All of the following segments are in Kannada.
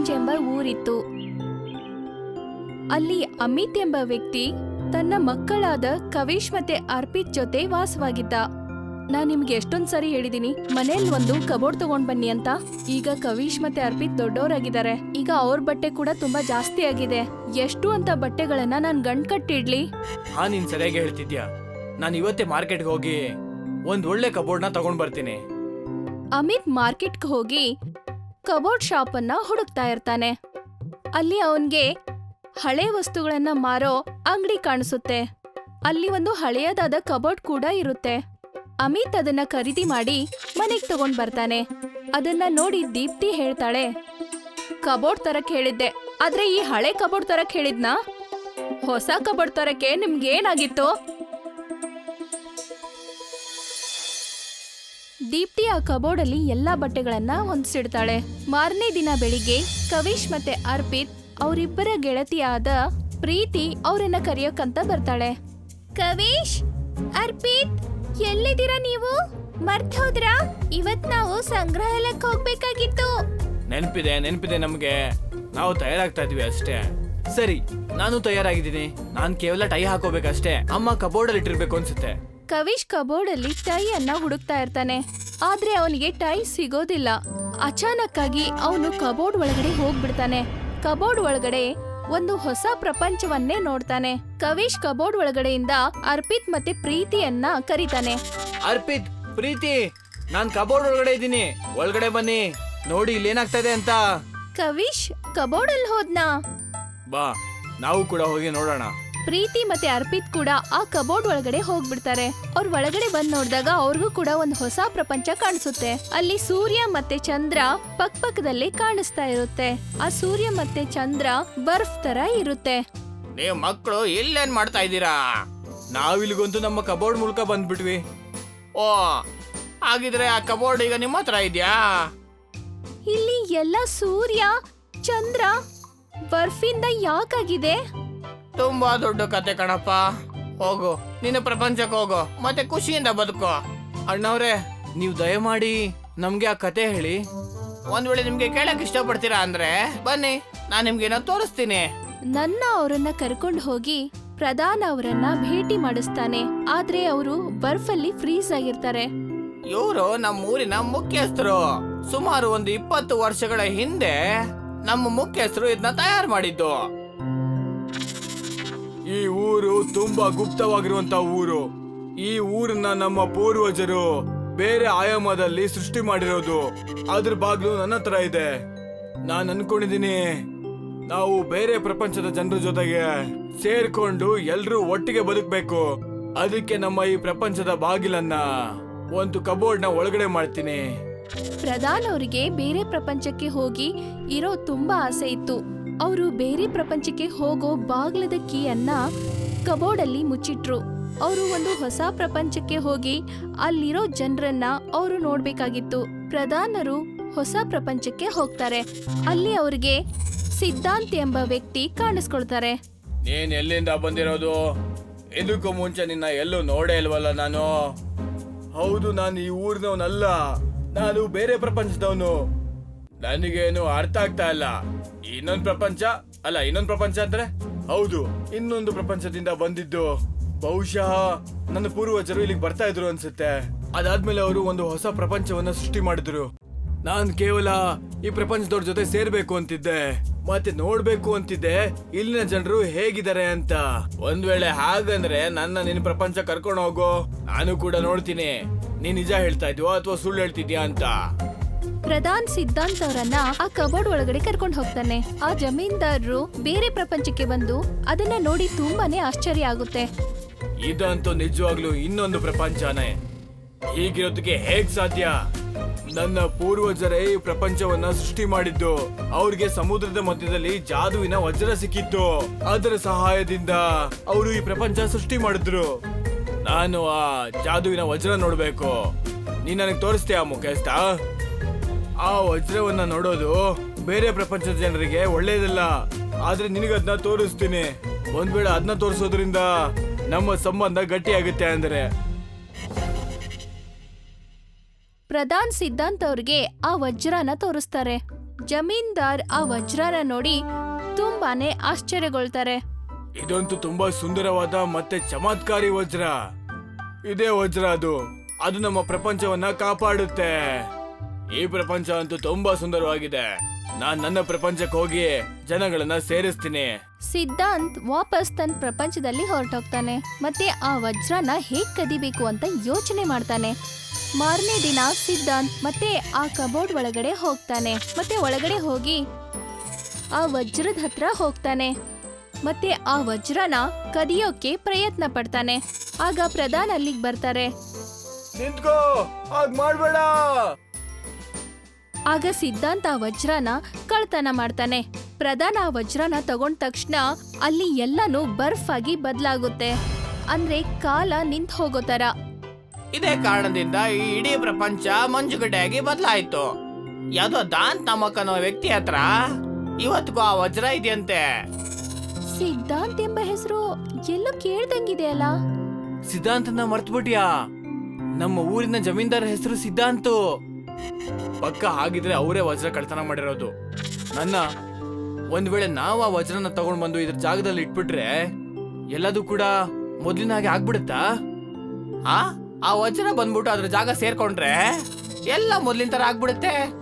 ಗಂಜ್ ಎಂಬ ಊರಿತ್ತು. ಅಲ್ಲಿ ಅಮಿತ್ ಎಂಬ ವ್ಯಕ್ತಿ ತನ್ನ ಮಕ್ಕಳಾದ ಕವೀಶ್ ಮತ್ತೆ ಅರ್ಪಿತ್ ಜೊತೆ ವಾಸವಾಗಿದ್ದ. ನಾನು ನಿಮ್ಗೆ ಎಷ್ಟೊಂದ್ ಸರಿ ಹೇಳಿದೀನಿ ಮನೇಲಿ ಒಂದು ಕಬೋರ್ಡ್ ತಗೊಂಡ್ ಬನ್ನಿ ಅಂತ. ಈಗ ಕವೀಶ್ ಮತ್ತೆ ಅರ್ಪಿತ್ ದೊಡ್ಡವರಾಗಿದ್ದಾರೆ ಈಗ ಅವ್ರ ಬಟ್ಟೆ ಕೂಡ ತುಂಬಾ ಜಾಸ್ತಿ ಆಗಿದೆ. ಎಷ್ಟು ಅಂತ ಬಟ್ಟೆಗಳನ್ನ ನಾನ್ ಗಂಡ್ ಕಟ್ಟಿಡ್ಲಿ? ಹಾ ನೀನ್ ಸರಿಯಾಗಿ ಹೇಳ್ತಿದ್ಯಾ? ನಾನು ಇವತ್ತೇ ಮಾರ್ಕೆಟ್ಗೆ ಹೋಗಿ ಒಂದ್ ಒಳ್ಳೆ ಕಬೋರ್ಡ್ನ ತಗೊಂಡ್ ಬರ್ತೀನಿ. ಅಮಿತ್ ಮಾರ್ಕೆಟ್ಗೆ ಹೋಗಿ ಕಬೋರ್ಡ್ ಶಾಪ್ ಅನ್ನ ಹುಡುಕ್ತಾ ಇರ್ತಾನೆ. ಅಲ್ಲಿ ಅವನ್ಗೆ ಹಳೆ ವಸ್ತುಗಳನ್ನ ಮಾರೋ ಅಂಗಡಿ ಕಾಣಿಸುತ್ತೆ. ಅಲ್ಲಿ ಒಂದು ಹಳೆಯದಾದ ಕಬೋರ್ಡ್ ಕೂಡ ಇರುತ್ತೆ. ಅಮಿತ್ ಅದನ್ನ ಖರೀದಿ ಮಾಡಿ ಮನೆಗೆ ತಗೊಂಡ್ ಬರ್ತಾನೆ. ಅದನ್ನ ನೋಡಿ ದೀಪ್ತಿ ಹೇಳ್ತಾಳೆ, ಕಬೋರ್ಡ್ ತರಕ್ ಹೇಳಿದ್ದೆ. ಆದ್ರೆ ಈ ಹಳೆ ಕಬೋರ್ಡ್ ತರಕ್ ಹೇಳಿದ್ನಾ? ಹೊಸ ಕಬೋರ್ಡ್ ತರಕ್ಕೆ ನಿಮ್ಗೇನಾಗಿತ್ತು? ದೀಪ್ತಿ ಆ ಕಬೋರ್ಡ್ ಅಲ್ಲಿ ಎಲ್ಲಾ ಬಟ್ಟೆಗಳನ್ನ ಹೊಂದಿಸಿಡ್ತಾಳೆ. ಮಾರನೇ ದಿನ ಬೆಳಿಗ್ಗೆ ಕವೀಶ್ ಮತ್ತೆ ಅರ್ಪಿತ್ ಅವರಿಬ್ಬರ ಗೆಳತಿಯಾದ ಪ್ರೀತಿ ಅವರನ್ನ ಕರೆಯೋಕಂತ ಬರ್ತಾಳೆ. ಕವೀಶ್, ಅರ್ಪಿತ್, ಎಲ್ಲಿದ್ದೀರಾ ನೀವು? ಮರ್ತ್ ಹೋದ್ರಾ ಇವತ್ ನಾವು ಸಂಗ್ರಹಾಲಯಕ್ಕೆ ಹೋಗ್ಬೇಕಾಗಿತ್ತು. ನೆನಪಿದೆ ನೆನಪಿದೆ ನಮ್ಗೆ. ನಾವು ತಯಾರಾಗ್ತಾ ಇದೀವಿ ಅಷ್ಟೇ. ಸರಿ, ನಾನು ತಯಾರಾಗಿದ್ದೀನಿ. ನಾನು ಕೇವಲ ಟೈ ಹಾಕೋಬೇಕಷ್ಟೇ. ಅಮ್ಮ ಕಬೋರ್ಡ್ ಅಲ್ಲಿ ಇಟ್ಟಿರ್ಬೇಕು ಅನ್ಸುತ್ತೆ. ಕವಿಶ್ ಕಬೋರ್ಡ್ ಅಲ್ಲಿ ಟೈ ಅನ್ನ ಹುಡುಕ್ತಾ ಇರ್ತಾನೆ. ಆದ್ರೆ ಅವನಿಗೆ ಟೈ ಸಿಗೋದಿಲ್ಲ. ಅಚಾನಕ್ ಆಗಿ ಅವನು ಕಬೋರ್ಡ್ ಒಳಗಡೆ ಹೋಗ್ಬಿಡ್ತಾನೆ. ಕಬೋರ್ಡ್ ಒಳಗಡೆ ಒಂದು ಹೊಸ ಪ್ರಪಂಚವನ್ನೇ ನೋಡ್ತಾನೆ. ಕವಿಶ್ ಕಬೋರ್ಡ್ ಒಳಗಡೆಯಿಂದ ಅರ್ಪಿತ್ ಮತ್ತೆ ಪ್ರೀತಿಯನ್ನ ಕರೀತಾನೆ. ಅರ್ಪಿತ್ ಪ್ರೀತಿ ನಾನ್ ಕಬೋರ್ಡ್ ಒಳಗಡೆ ಇದ್ದೀನಿ. ಒಳಗಡೆ ಬನ್ನಿ. ನೋಡಿ ಇಲ್ಲಿ ಇದೆ ಅಂತ. ಕವಿಶ್ ಕಬೋರ್ಡ್ ಅಲ್ಲಿ ಹೋದ್ನಾ? ಬಾ ನಾವು ಕೂಡ ಹೋಗಿ ನೋಡೋಣ. ಪ್ರೀತಿ ಮತ್ತೆ ಅರ್ಪಿತ್ ಕೂಡ ಆ ಕಬೋರ್ಡ್ ಒಳಗಡೆ ಹೋಗ್ಬಿಡ್ತಾರೆ. ಅವ್ರ ಒಳಗಡೆ ಬಂದ್ ನೋಡಿದಾಗ ಅವ್ರಿಗೂ ಕೂಡ ಒಂದು ಹೊಸ ಪ್ರಪಂಚ ಕಾಣಿಸುತ್ತೆ. ಅಲ್ಲಿ ಸೂರ್ಯ ಮತ್ತೆ ಚಂದ್ರ ಪಕ್ಕಪಕ್ಕದಲ್ಲಿ ಕಾಣಿಸ್ತಾ ಇರುತ್ತೆ. ಆ ಸೂರ್ಯ ಮತ್ತೆ ಚಂದ್ರ ಬರ್ಫ್ ತರ ಇರುತ್ತೆ. ನೀವು ಮಕ್ಕಳು ಇಲ್ಲೇನ್ ಮಾಡ್ತಾ ಇದ್ದೀರಾ? ನಾವಿಲ್ಲಿಗಂತೂ ನಮ್ಮ ಕಬೋರ್ಡ್ ಮೂಲಕ ಬಂದ್ಬಿಟ್ವಿ. ಓ ಹಾಗಿದ್ರೆ ಆ ಕಬೋರ್ಡ್ ಈಗ ನಿಮ್ಮ ಹತ್ರ ಇದೆಯಾ? ಇಲ್ಲಿ ಎಲ್ಲ ಸೂರ್ಯ ಚಂದ್ರ ಬರ್ಫಿಂದ ಯಾಕಾಗಿದೆ? ತುಂಬಾ ದೊಡ್ಡ ಕತೆ ಕಣಪ್ಪ. ಹೋಗು ನಿನ್ನ ಪ್ರಪಂಚಕ್ಕೆ ಹೋಗು ಮತ್ತೆ ಖುಷಿಯಿಂದ ಬದುಕೋ. ಅಣ್ಣವ್ರೆ ನೀವು ದಯಮಾಡಿ ನಮ್ಗೆ ಆ ಕತೆ ಹೇಳಿ. ಒಂದ್ ವೇಳೆ ನಿಮ್ಗೆ ಕೇಳಕ್ ಇಷ್ಟಪಡ್ತೀರಾ ಅಂದ್ರೆ ಬನ್ನಿ ನಾನ್ ನಿಮ್ಗೆ ಏನೋ ತೋರಿಸ್ತೀನಿ. ನನ್ನ ಅವರನ್ನ ಕರ್ಕೊಂಡು ಹೋಗಿ ಪ್ರಧಾನ ಅವರನ್ನ ಭೇಟಿ ಮಾಡಿಸ್ತಾನೆ. ಆದ್ರೆ ಅವರು ಬರ್ಫಲ್ಲಿ ಫ್ರೀಸ್ ಆಗಿರ್ತಾರೆ. ಇವರು ನಮ್ಮ ಊರಿನ ಮುಖ್ಯಸ್ಥರು. ಸುಮಾರು ಒಂದು ಇಪ್ಪತ್ತು ವರ್ಷಗಳ ಹಿಂದೆ ನಮ್ಮ ಮುಖ್ಯಸ್ಥರು ಇದನ್ನ ತಯಾರು ಮಾಡಿದ್ದು. ಈ ಊರು ತುಂಬಾ ಗುಪ್ತವಾಗಿರುವಂತ ಊರು. ಈ ಊರನ್ನ ನಮ್ಮ ಪೂರ್ವಜರು ಬೇರೆ ಆಯಾಮದಲ್ಲಿ ಸೃಷ್ಟಿ ಮಾಡಿರೋದು. ಅದ್ರ ಬಾಗ್ಲು ನನ್ನ ಹತ್ರ ಇದೆ. ನಾನ್ ಅನ್ಕೊಂಡಿದೀನಿ, ನಾವು ಬೇರೆ ಪ್ರಪಂಚದ ಜನರ ಜೊತೆಗೆ ಸೇರ್ಕೊಂಡು ಎಲ್ರೂ ಒಟ್ಟಿಗೆ ಬದುಕಬೇಕು. ಅದಕ್ಕೆ ನಮ್ಮ ಈ ಪ್ರಪಂಚದ ಬಾಗಿಲನ್ನ ಒಂದು ಕಬೋರ್ಡ್ನ ಒಳಗಡೆ ಮಾಡ್ತೀನಿ. ಪ್ರಧಾನ್ ಅವರಿಗೆ ಬೇರೆ ಪ್ರಪಂಚಕ್ಕೆ ಹೋಗಿ ಇರೋ ತುಂಬಾ ಆಸೆ ಇತ್ತು. ಅವರು ಬೇರೆ ಪ್ರಪಂಚಕ್ಕೆ ಹೋಗೋ ಬಾಗ್ಲದ ಕೀಯನ್ನ ಕಬೋರ್ಡ್ ಅಲ್ಲಿ ಮುಚ್ಚಿಟ್ರು. ಅವರು ಒಂದು ಹೊಸ ಪ್ರಪಂಚಕ್ಕೆ ಹೋಗಿ ಅಲ್ಲಿರೋ ಜನರನ್ನ ಅವರು ನೋಡ್ಬೇಕಾಗಿತ್ತು. ಪ್ರಧಾನರು ಹೊಸ ಪ್ರಪಂಚಕ್ಕೆ ಹೋಗ್ತಾರೆ. ಅಲ್ಲಿ ಅವ್ರಿಗೆ ಸಿದ್ಧಾಂತ್ ಎಂಬ ವ್ಯಕ್ತಿ ಕಾಣಿಸ್ಕೊಳ್ತಾರೆ. ನೀನ್ ಎಲ್ಲಿಂದ ಬಂದಿರೋದು? ಇದಕ್ಕೂ ಮುಂಚೆ ನಿನ್ನ ಎಲ್ಲೂ ನೋಡೇ ಇಲ್ವಲ್ಲ ನಾನು? ಹೌದು, ನಾನು ಈ ಊರಿನವನಲ್ಲ. ನಾನು ಬೇರೆ ಪ್ರಪಂಚದವನು. ನನಗೇನು ಅರ್ಥ ಆಗ್ತಾ ಇಲ್ಲ. ಇನ್ನೊಂದು ಪ್ರಪಂಚ? ಅಲ್ಲ, ಇನ್ನೊಂದು ಪ್ರಪಂಚ ಅಂದ್ರೆ? ಹೌದು, ಇನ್ನೊಂದು ಪ್ರಪಂಚದಿಂದ ಬಂದಿದ್ದು. ಬಹುಶಃ ನನ್ನ ಪೂರ್ವಜರು ಇಲ್ಲಿಗೆ ಬರ್ತಾ ಇದ್ರು ಅನ್ಸುತ್ತೆ. ಅದಾದ್ಮೇಲೆ ಅವರು ಒಂದು ಹೊಸ ಪ್ರಪಂಚವನ್ನ ಸೃಷ್ಟಿ ಮಾಡಿದ್ರು. ನಾನ್ ಕೇವಲ ಈ ಪ್ರಪಂಚದವ್ರ ಜೊತೆ ಸೇರ್ಬೇಕು ಅಂತಿದ್ದೆ. ಮತ್ತೆ ನೋಡ್ಬೇಕು ಅಂತಿದ್ದೆ, ಇಲ್ಲಿನ ಜನರು ಹೇಗಿದ್ದಾರೆ ಅಂತ. ಒಂದ್ ವೇಳೆ ಹಾಗಂದ್ರೆ ನನ್ನ ನಿನ್ ಪ್ರಪಂಚ ಕರ್ಕೊಂಡು ಹೋಗೋ. ನಾನು ಕೂಡ ನೋಡ್ತೀನಿ. ನೀನ್ ನಿಜ ಹೇಳ್ತಾ ಇದ್ಯೋ ಅಥವಾ ಸುಳ್ಳು ಹೇಳ್ತಿದ್ಯಾ ಅಂತ. ಪ್ರಧಾನ್ ಸಿದ್ಧಾಂತ್ ಅವರನ್ನ ಆ ಕಬೋರ್ಡ್ ಒಳಗಡೆ ಕರ್ಕೊಂಡು ಹೋಗ್ತಾನೆ. ಆ ಜಮೀನ್ದಾರರು ಬೇರೆ ಪ್ರಪಂಚಕ್ಕೆ ಬಂದು ಅದನ್ನ ನೋಡಿ ತುಂಬಾನೇ ಆಶ್ಚರ್ಯ ಆಗುತ್ತೆ. ಇದಂತೂ ನಿಜವಾಗ್ಲೂ ಇನ್ನೊಂದು ಪ್ರಪಂಚನೇ. ಹೀಗಿರೋದಕ್ಕೆ ಹೇಗ್ ಸಾಧ್ಯ? ನನ್ನ ಪೂರ್ವಜರೇ ಈ ಪ್ರಪಂಚವನ್ನ ಸೃಷ್ಟಿ ಮಾಡಿದ್ದು. ಅವ್ರಿಗೆ ಸಮುದ್ರದ ಮಧ್ಯದಲ್ಲಿ ಜಾದುವಿನ ವಜ್ರ ಸಿಕ್ಕಿತ್ತು. ಅದರ ಸಹಾಯದಿಂದ ಅವರು ಈ ಪ್ರಪಂಚ ಸೃಷ್ಟಿ ಮಾಡಿದ್ರು. ನಾನು ಆ ಜಾದುವಿನ ವಜ್ರ ನೋಡ್ಬೇಕು. ನೀನ್ ನನಗೆ ತೋರಿಸ್ತೀಯ ಮುಖ್ಯಸ್ಥ ಆ ವಜ್ರವನ್ನ ನೋಡೋದು ಬೇರೆ ಪ್ರಪಂಚದ ಜನರಿಗೆ ಒಳ್ಳೇದಲ್ಲ. ಆದ್ರೆ ನಿನಗದನ್ನ ತೋರಿಸ್ತೀನಿ. ಒಂದ್ ವೇಳೆ ಅದನ್ನ ತೋರಿಸೋದ್ರಿಂದ ನಮ್ಮ ಸಂಬಂಧ ಗಟ್ಟಿಯಾಗುತ್ತೆ ಅಂದ್ರೆ. ಪ್ರಧಾನ್ ಸಿದ್ಧಾಂತ್ ಅವ್ರಿಗೆ ಆ ವಜ್ರನ ತೋರಿಸ್ತಾರೆ. ಜಮೀನ್ದಾರ್ ಆ ವಜ್ರನ ನೋಡಿ ತುಂಬಾನೇ ಆಶ್ಚರ್ಯಗೊಳ್ತಾರೆ. ಇದಂತೂ ತುಂಬಾ ಸುಂದರವಾದ ಮತ್ತೆ ಚಮತ್ಕಾರಿ ವಜ್ರ. ಇದೇ ವಜ್ರ ಅದು. ಅದು ನಮ್ಮ ಪ್ರಪಂಚವನ್ನ ಕಾಪಾಡುತ್ತೆ. ಈ ಪ್ರಪಂಚ ಅಂತೂ ತುಂಬಾ ಸುಂದರವಾಗಿದೆ. ನಾನು ನನ್ನ ಪ್ರಪಂಚಕ್ಕೆ ಹೋಗಿ ಜನಗಳನ್ನ ಸೇರಿಸ್ತೀನಿ. ಸಿದ್ಧಾಂತ್ ವಾಪಸ್ ತನ್ನ ಪ್ರಪಂಚದಲ್ಲಿ ಹೊರಟೋಗ್ತಾನೆ. ಮತ್ತೆ ಆ ವಜ್ರನ ಹೇಗ್ ಕದಿಬೇಕು ಅಂತ ಯೋಚನೆ ಮಾಡ್ತಾನೆ. ಮಾರನೇ ದಿನ ಸಿದ್ಧಾಂತ್ ಮತ್ತೆ ಆ ಕಬೋರ್ಡ್ ಒಳಗಡೆ ಹೋಗ್ತಾನೆ. ಮತ್ತೆ ಒಳಗಡೆ ಹೋಗಿ ಆ ವಜ್ರದ ಹತ್ರ ಹೋಗ್ತಾನೆ. ಮತ್ತೆ ಆ ವಜ್ರನ ಕದಿಯೋಕೆ ಪ್ರಯತ್ನ ಪಡ್ತಾನೆ. ಆಗ ಪ್ರಧಾನ ಅಲ್ಲಿಗೆ ಬರ್ತಾರೆ. ನಿಂತ್ಕೋ ಹಾಗ್ ಮಾಡ್ಬೇಡ. ಆಗ ಸಿದ್ಧಾಂತ ಆ ವಜ್ರನ ಕಳ್ತನ ಮಾಡ್ತಾನೆ. ಪ್ರಧಾನ ಆ ವಜ್ರನ ತಗೊಂಡ ತಕ್ಷಣ ಅಲ್ಲಿ ಎಲ್ಲನೂ ಬರ್ಫ್ ಆಗಿ ಬದಲಾಗುತ್ತೆ. ಅಂದ್ರೆ ಕಾಲ ನಿಂತ ಹೋಗೋ ತರ ಇದೇ ಕಾರಣದಿಂದ ಈ ಇಡೀ ಪ್ರಪಂಚ ಮಂಜುಗಡ್ಡೆಯಾಗಿ ಬದಲಾಯಿತು. ಯಾವ್ದೋ ದಾನ್ ತಮಕ್ ಅನ್ನೋ ವ್ಯಕ್ತಿ ಹತ್ರ ಇವತ್ತಿಗೂ ಆ ವಜ್ರ ಇದೆಯಂತೆ. ಸಿದ್ಧಾಂತ್ ಎಂಬ ಹೆಸರು ಎಲ್ಲೋ ಕೇಳ್ದಂಗಿದೆ ಅಲ್ಲ? ಸಿದ್ಧಾಂತನ ಮರ್ತ್ಬಿಟ್ಯಾ? ನಮ್ಮ ಊರಿನ ಜಮೀನ್ದಾರ ಹೆಸರು ಸಿದ್ಧಾಂತು. ಪಕ್ಕ ಹಾಗಿದ್ರೆ ಅವರೇ ವಜ್ರ ಕಳ್ತನ ಮಾಡಿರೋದು. ನನ್ನ, ಒಂದ್ ವೇಳೆ ನಾವು ಆ ವಜ್ರನ ತಗೊಂಡ್ ಬಂದು ಇದ್ರ ಜಾಗದಲ್ಲಿ ಇಟ್ಬಿಟ್ರೆ ಎಲ್ಲದೂ ಕೂಡ ಮೊದ್ಲಿನ ಹಾಗೆ ಆಗ್ಬಿಡುತ್ತಾ? ಆ? ಆ ವಜ್ರ ಬಂದ್ಬಿಟ್ಟು ಅದ್ರ ಜಾಗ ಸೇರ್ಕೊಂಡ್ರೆ ಎಲ್ಲ ಮೊದ್ಲಿನ ತರ ಆಗ್ಬಿಡುತ್ತೆ.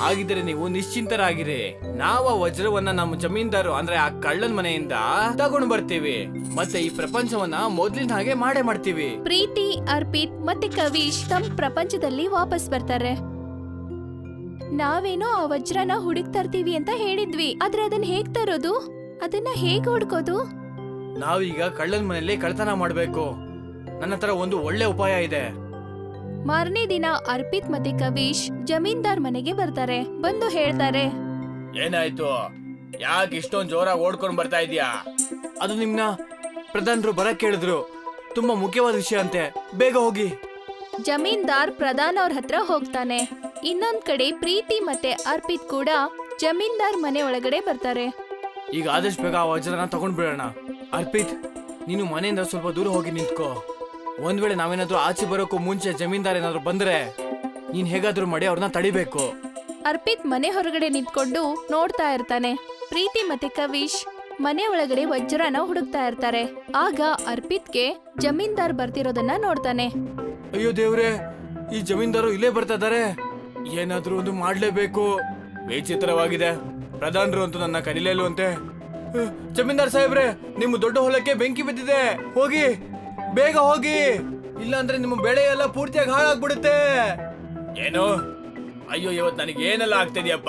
ಹಾಗಿದ್ರೆ ನೀವು ನಿಶ್ಚಿಂತರಾಗಿರಿ. ನಾವು ಆ ವಜ್ರವನ್ನ ನಮ್ಮ ಜಮೀನ್ದಾರು, ಅಂದ್ರೆ ಆ ಕಳ್ಳನ್ ಮನೆಯಿಂದ ತಗೊಂಡ್ ಬರ್ತೀವಿ. ಮತ್ತೆ ಈ ಪ್ರಪಂಚವನ್ನ ಮೊದ್ಲಿನ ಹಾಗೆ ಮಾಡೇ ಮಾಡ್ತೀವಿ. ಪ್ರೀತಿ, ಅರ್ಪಿತ್ ಮತ್ತೆ ಕವೀಶ್ ತಮ್ಮ ಪ್ರಪಂಚದಲ್ಲಿ ವಾಪಸ್ ಬರ್ತಾರೆ. ನಾವೇನೋ ಆ ವಜ್ರನ ಹುಡುಕ್ ತರ್ತೀವಿ ಅಂತ ಹೇಳಿದ್ವಿ. ಆದ್ರೆ ಅದನ್ನ ಹೇಗ್ ತರೋದು? ಅದನ್ನ ಹೇಗ್ ಹುಡ್ಕೋದು? ನಾವೀಗ ಕಳ್ಳನ ಮನೆಯಲ್ಲಿ ಕಳ್ತನ ಮಾಡ್ಬೇಕು. ನನ್ನ ಹತ್ರ ಒಂದು ಒಳ್ಳೆ ಉಪಾಯ ಇದೆ. ಮಾರನೇ ದಿನ ಅರ್ಪಿತ್ ಮತ್ತೆ ಕವೀಶ್ ಜಮೀನ್ದಾರ್ ಮನೆಗೆ ಬರ್ತಾರೆ. ಬಂದು ಹೇಳ್ತಾರೆ. ಏನಾಯ್ತು? ಯಾಕೆ ಇಷ್ಟೊಂದು ಜೋರಾಗಿ ಓಡ್ಕೊಂಡು ಬರ್ತಾ ಇದೀಯಾ ಅದು ನಿಮ್ನ? ಪ್ರಧಾನರು ಬರಕ್ ಕೇಳಿದ್ರು. ತುಂಬಾ ಮುಖ್ಯವಾದ ವಿಷಯ ಅಂತೆ. ಬೇಗ ಹೋಗಿ. ಜಮೀನ್ದಾರ್ ಪ್ರಧಾನ್ ಅವ್ರ ಹತ್ರ ಹೋಗ್ತಾನೆ. ಇನ್ನೊಂದ್ ಕಡೆ ಪ್ರೀತಿ ಮತ್ತೆ ಅರ್ಪಿತ್ ಕೂಡ ಜಮೀನ್ದಾರ್ ಮನೆ ಒಳಗಡೆ ಬರ್ತಾರೆ. ಈಗ ಆದಷ್ಟು ಬೇಗ ಆ ವಜ್ರನ ತಗೊಂಡ್ ಬಿಡೋಣ ಅರ್ಪಿತ್ ನೀನು ಮನೆಯಿಂದ ಸ್ವಲ್ಪ ದೂರ ಹೋಗಿ ನಿಂತ್ಕೋ. ಒಂದ್ ವೇಳೆ ನಾವೇನಾದ್ರೂ ಆಚೆ ಬರೋಕ್ಕೂ ಮುಂಚೆ ಜಮೀನ್ದಾರ್ ಏನಾದ್ರು ಬಂದ್ರೆ ನೀನ್ ಹೇಗಾದ್ರೂ ಮಾಡಿ ಅವ್ರನ್ನ ತಡಿಬೇಕು. ಅರ್ಪಿತ್ ಮನೆ ಹೊರಗಡೆ ನಿಂತ್ಕೊಂಡು ನೋಡ್ತಾ ಇರ್ತಾನೆ. ಪ್ರೀತಿ ಮತ್ತೆ ಕವೀಶ್ ಮನೆ ಒಳಗಡೆ ವಜ್ರನ ಹುಡುಕ್ತಾ ಇರ್ತಾರೆ. ಆಗ ಅರ್ಪಿತ್ಗೆ ಜಮೀನ್ದಾರ್ ಬರ್ತಿರೋದನ್ನ ನೋಡ್ತಾನೆ. ಅಯ್ಯೋ ದೇವ್ರೆ ಈ ಜಮೀನ್ದಾರು ಇಲ್ಲೇ ಬರ್ತಾ ಇದಾರೆ ಏನಾದ್ರೂ ಒಂದು ಮಾಡ್ಲೇಬೇಕು. ವಿಚಿತ್ರವಾಗಿದೆ. ಪ್ರಧಾನರು ಅಂತೂ ನನ್ನ ಕರೀಲೇಲ್ವಂತೆ ಜಮೀನ್ದಾರ್ ಸಾಹೇಬ್ರೆ ನಿಮ್ಮ ದೊಡ್ಡ ಹೊಲಕ್ಕೆ ಬೆಂಕಿ ಬಿದ್ದಿದೆ. ಹೋಗಿ ಬೇಗ ಹೋಗಿ. ಇಲ್ಲಾಂದ್ರೆ ನಿಮ್ಮ ಬೆಳೆ ಎಲ್ಲ ಪೂರ್ತಿಯಾಗಿ ಹಾಳಾಗ್ಬಿಡುತ್ತೆ. ಏನು? ಅಯ್ಯೋ ಇವತ್ತು ನನಗೆ ಏನೆಲ್ಲ ಆಗ್ತಿದ್ಯಪ್ಪ?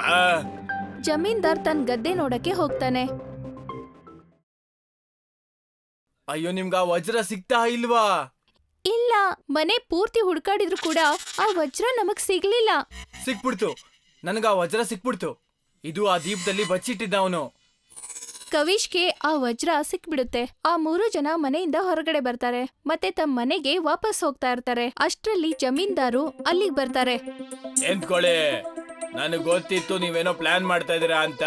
ಜಮೀನ್ದಾರ್ ತನ್ನ ಗದ್ದೆ ನೋಡಕ್ಕೆ ಹೋಗ್ತಾನೆ. ಅಯ್ಯೋ ನಿಮ್ಗೆ ಆ ವಜ್ರ ಸಿಗ್ತಾ ಇಲ್ವಾ? ಇಲ್ಲ ಮನೆ ಪೂರ್ತಿ ಹುಡ್ಕಾಡಿದ್ರು ಕೂಡ ಆ ವಜ್ರ ನಮಗ್ ಸಿಗ್ಲಿಲ್ಲ. ಸಿಕ್ಬಿಡ್ತು. ನನಗ ಆ ವಜ್ರ ಸಿಕ್ಬಿಡ್ತು. ಇದು ಆ ದೀಪದಲ್ಲಿ ಬಚ್ಚಿಟ್ಟಿದ್ದ ಅವನು. ಕವೀಶ್ಗೆ ಆ ವಜ್ರ ಸಿಕ್ಬಿಡುತ್ತೆ. ಆ ಮೂರು ಜನ ಮನೆಯಿಂದ ಹೊರಗಡೆ ಬರ್ತಾರೆ. ಮತ್ತೆ ತಮ್ಮ ಮನೆಗೆ ವಾಪಸ್ ಹೋಗ್ತಾ ಇರ್ತಾರೆ. ಅಷ್ಟರಲ್ಲಿ ಜಮೀನ್ದಾರು ಅಲ್ಲಿಗೆ ಬರ್ತಾರೆ. ಎಂತ್ಕೊಳ್ಳಿ ನನಗೆ ಗೊತ್ತಿತ್ತು ನೀವೇನೋ ಪ್ಲಾನ್ ಮಾಡ್ತಾ ಇದೀರಾ ಅಂತ.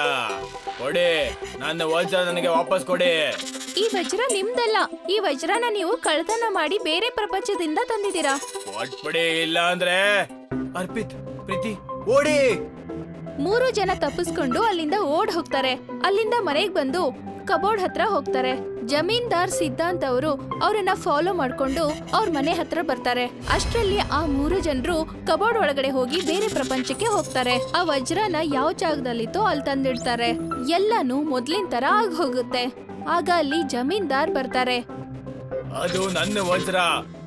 ಕೊಡಿ ನನ್ನ ವಜ್ರ ನನಗೆ ವಾಪಸ್ ಕೊಡಿ. ಈ ವಜ್ರ ನಿಮ್ದಲ್ಲ. ಈ ವಜ್ರನ ನೀವು ಕಳ್ತನ ಮಾಡಿ ಬೇರೆ ಪ್ರಪಂಚದಿಂದ ತಂದಿದ್ದೀರಾ? ಕೊಟ್ಬಿಡಿ ಇಲ್ಲ ಅಂದ್ರೆ. ಅರ್ಪಿತ್ ಪ್ರೀತಿ ಓಡಿ. ಮೂರು ಜನ ತಪ್ಪಿಸ್ಕೊಂಡು ಅಲ್ಲಿಂದ ಓಡ್ ಹೋಗ್ತಾರೆ. ಅಲ್ಲಿಂದ ಮನೆಗ್ ಬಂದು ಕಬೋರ್ಡ್ ಹತ್ರ ಹೋಗ್ತಾರೆ. ಜಮೀನ್ದಾರ್ ಸಿದ್ಧಾಂತ್ ಅವರು ಅವರನ್ನ ಫಾಲೋ ಮಾಡ್ಕೊಂಡು ಅವ್ರ ಮನೆ ಹತ್ರ ಬರ್ತಾರೆ. ಅಷ್ಟರಲ್ಲಿ ಆ ಮೂರು ಜನರು ಕಬೋರ್ಡ್ ಒಳಗಡೆ ಹೋಗಿ ಬೇರೆ ಪ್ರಪಂಚಕ್ಕೆ ಹೋಗ್ತಾರೆ. ಆ ವಜ್ರನ ಯಾವ ಜಾಗದಲ್ಲಿತ್ತೋ ಅಲ್ಲಿ ತಂದಿಡ್ತಾರೆ. ಎಲ್ಲಾನು ಮೊದ್ಲಿನ ತರ ಆಗ್ ಹೋಗುತ್ತೆ. ಆಗ ಅಲ್ಲಿ ಜಮೀನ್ದಾರ್ ಬರ್ತಾರೆ. ಅದು ನನ್ನ ವಜ್ರ.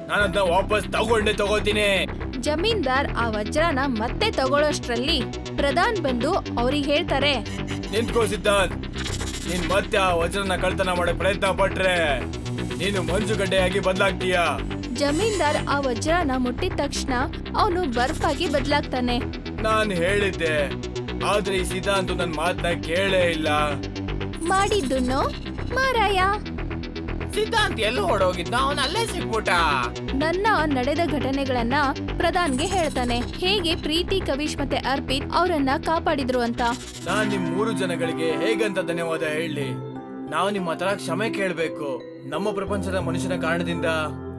ನಾನು ಅದನ್ನ ವಾಪಸ್ ತಗೊಂಡೆ ತಗೋತೀನಿ. ಜಮೀನ್ದಾರ್ ಆ ವಜ್ರನ ಮತ್ತೆ ತಗೊಳ್ಳೋಷ್ಟ್ರಲ್ಲಿ ಪ್ರಧಾನ್ ಬಂದು ಅವ್ರಿಗೆ ಹೇಳ್ತಾರೆ. ನಿಂತ್ಕೋ ಸಿದ್ಧಾಂತ್. ನೀನ್ ಮತ್ತೆ ಆ ವಜ್ರನ ಕಳ್ತನ ಮಾಡಕ್ ಪ್ರಯತ್ನ ಪಟ್ರೆ ನೀನು ಮಂಜುಗಡ್ಡೆಯಾಗಿ ಬದಲಾಗ್ತೀಯಾ. ಜಮೀನ್ದಾರ್ ಆ ವಜ್ರನ ಮುಟ್ಟಿದ ತಕ್ಷಣ ಅವನು ಬರ್ಫ್ ಆಗಿ ಬದಲಾಗ್ತಾನೆ. ನಾನ್ ಹೇಳಿದ್ದೆ. ಆದ್ರೆ ಈ ಸಿದ್ಧಾಂತ ನನ್ ಮಾತನ್ನ ಕೇಳೇ ಇಲ್ಲ. ಮಾಡಿದ್ದನ್ನು? ಮಾರಾಯ. ಸಿದ್ಧಾಂತ್ ಎಲ್ಲೂ ಓಡೋಗಿದ್ನ ಅವನ ಅಲ್ಲೇ ಸಿಕ್ಬಿಟ್ಟ. ನನ್ನ ನಡೆದ ಘಟನೆಗಳನ್ನ ಪ್ರಧಾನ್ಗೆ ಹೇಳ್ತಾನೆ. ಹೇಗೆ ಪ್ರೀತಿ ಕವೀಶ್ ಮತ್ತೆ ಅರ್ಪಿತ್ ಅವರನ್ನ ಕಾಪಾಡಿದ್ರು ಅಂತ. ನಾನ್ ನಿಮ್ ಮೂರು ಜನಗಳಿಗೆ ಹೇಗಂತ ಧನ್ಯವಾದ ಹೇಳಿ. ನಾವು ನಿಮ್ಮ ಹತ್ರ ಕ್ಷಮೆ ಕೇಳ್ಬೇಕು. ನಮ್ಮ ಪ್ರಪಂಚದ ಮನುಷ್ಯನ ಕಾರಣದಿಂದ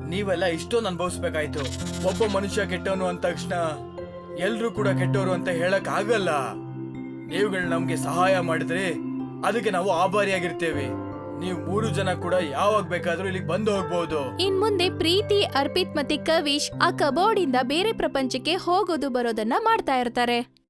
ನೀವೆಲ್ಲ ಇಷ್ಟೊಂದು ಅನುಭವಿಸ್ಬೇಕಾಯ್ತು. ಒಬ್ಬ ಮನುಷ್ಯ ಕೆಟ್ಟವನು ಅಂದ ತಕ್ಷಣ ಎಲ್ರೂ ಕೂಡ ಕೆಟ್ಟವರು ಅಂತ ಹೇಳಕ್ ಆಗಲ್ಲ. ನೀವುಗಳು ನಮ್ಗೆ ಸಹಾಯ ಮಾಡಿದ್ರೆ ಅದಕ್ಕೆ ನಾವು ಆಭಾರಿಯಾಗಿರ್ತೇವೆ. ನೀವು ಮೂರು ಜನ ಕೂಡ ಯಾವಾಗ ಬೇಕಾದ್ರೂ ಇಲ್ಲಿ ಬಂದು ಹೋಗ್ಬಹುದು ಇನ್ ಮುಂದೆ ಪ್ರೀತಿ, ಅರ್ಪಿತ್ ಮತ್ತೆ ಕವಿಶ್ ಆ ಕಬೋರ್ಡ್ ಇಂದ ಬೇರೆ ಪ್ರಪಂಚಕ್ಕೆ ಹೋಗೋದು ಬರೋದನ್ನ ಮಾಡ್ತಾ ಇರ್ತಾರೆ.